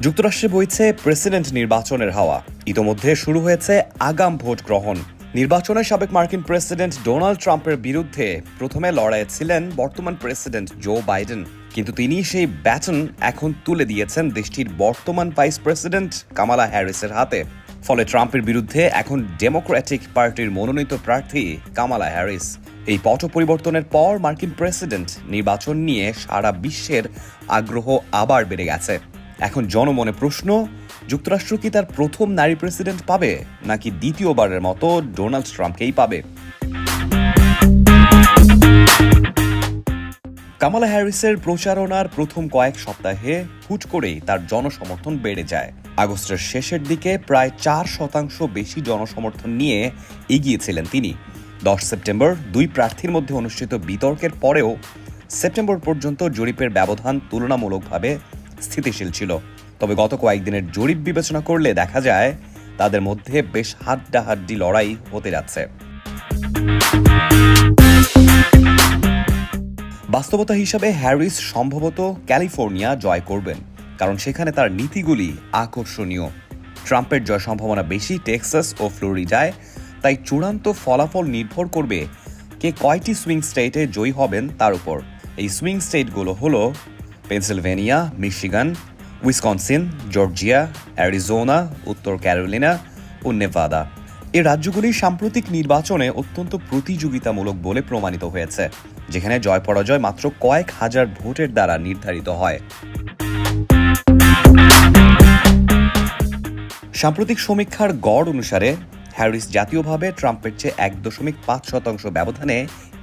যুক্তরাষ্ট্রে বইছে প্রেসিডেন্ট নির্বাচনের হাওয়া। ইতোমধ্যে শুরু হয়েছে আগাম ভোট গ্রহণ। নির্বাচনে সাবেক মার্কিন প্রেসিডেন্ট ডোনাল্ড ট্রাম্পের বিরুদ্ধে প্রথমে লড়াইয়ে ছিলেন বর্তমান প্রেসিডেন্ট জো বাইডেন। কিন্তু তিনি সেই ব্যাটন এখন তুলে দিয়েছেন দেশটির বর্তমান ভাইস প্রেসিডেন্ট কামালা হ্যারিসের হাতে। ফলে ট্রাম্পের বিরুদ্ধে এখন ডেমোক্রেটিক পার্টির মনোনীত প্রার্থী কামালা হ্যারিস। এই পট পরিবর্তনের পর মার্কিন প্রেসিডেন্ট নির্বাচন নিয়ে সারা বিশ্বের আগ্রহ আবার বেড়ে গেছে। এখন জনমনে প্রশ্ন, যুক্তরাষ্ট্র কি তার প্রথম নারী প্রেসিডেন্ট পাবে, নাকি দ্বিতীয়বারের মতো ডোনাল্ড ট্রাম্পকেই পাবে? কামালা হ্যারিসের প্রচারণার প্রথম কয়েক সপ্তাহে হুট করেই তার জনসমর্থন বেড়ে যায়। আগস্টের শেষের দিকে প্রায় চার শতাংশ বেশি জনসমর্থন নিয়ে এগিয়েছিলেন তিনি। দশ সেপ্টেম্বর দুই প্রার্থীর মধ্যে অনুষ্ঠিত বিতর্কের পরেও সেপ্টেম্বর পর্যন্ত জরিপের ব্যবধান তুলনামূলকভাবে স্থিতিশীল ছিল। তবে গত কয়েকদিনের জরিপ বিবেচনা করলে দেখা যায়, তাদের মধ্যে বেশ হাড্ডাহাড্ডি লড়াই হতে যাচ্ছে। বাস্তবতা হিসাবে হ্যারিস সম্ভবত ক্যালিফোর্নিয়া জয় করবেন, কারণ সেখানে তার নীতিগুলি আকর্ষণীয়। ট্রাম্পের জয় সম্ভাবনা বেশি টেক্সাস ও ফ্লোরিডায় তাই চূড়ান্ত ফলাফল নির্ভর করবে কে কয়টি সুইং স্টেটে জয়ী হবেন তার উপর। এই সুইং স্টেটগুলো হলো Pennsylvania, Michigan, Wisconsin, Georgia, Arizona, উত্তর ক্যারোলিনা ও নেভাদা। এই রাজ্যগুলি সাম্প্রতিক নির্বাচনে অত্যন্ত প্রতিযোগিতামূলক বলে প্রমাণিত হয়েছে, যেখানে জয় পরাজয় মাত্র কয়েক হাজার ভোটের দ্বারা নির্ধারিত হয়। সাম্প্রতিক সমীক্ষার গড় অনুসারে হ্যারিস জাতীয়ভাবে ট্রাম্পের চেয়ে এক দশমিক পাঁচ শতাংশ ব্যবধানে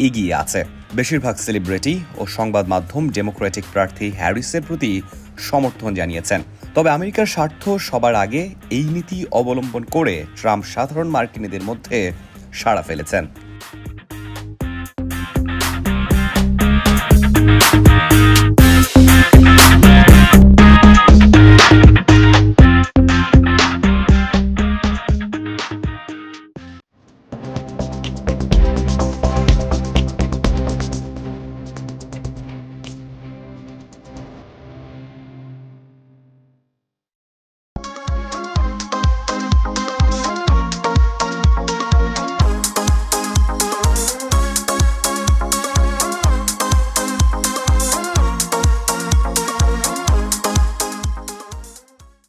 এগিয়ে আছে। বেশিরভাগ সেলিব্রিটি ও সংবাদ মাধ্যম ডেমোক্রেটিক প্রার্থী হ্যারিসের প্রতি সমর্থন জানিয়েছেন। তবে আমেরিকার স্বার্থ সবার আগে এই নীতি অবলম্বন করে ট্রাম্প সাধারণ মার্কিনীদের মধ্যে সাড়া ফেলেছেন।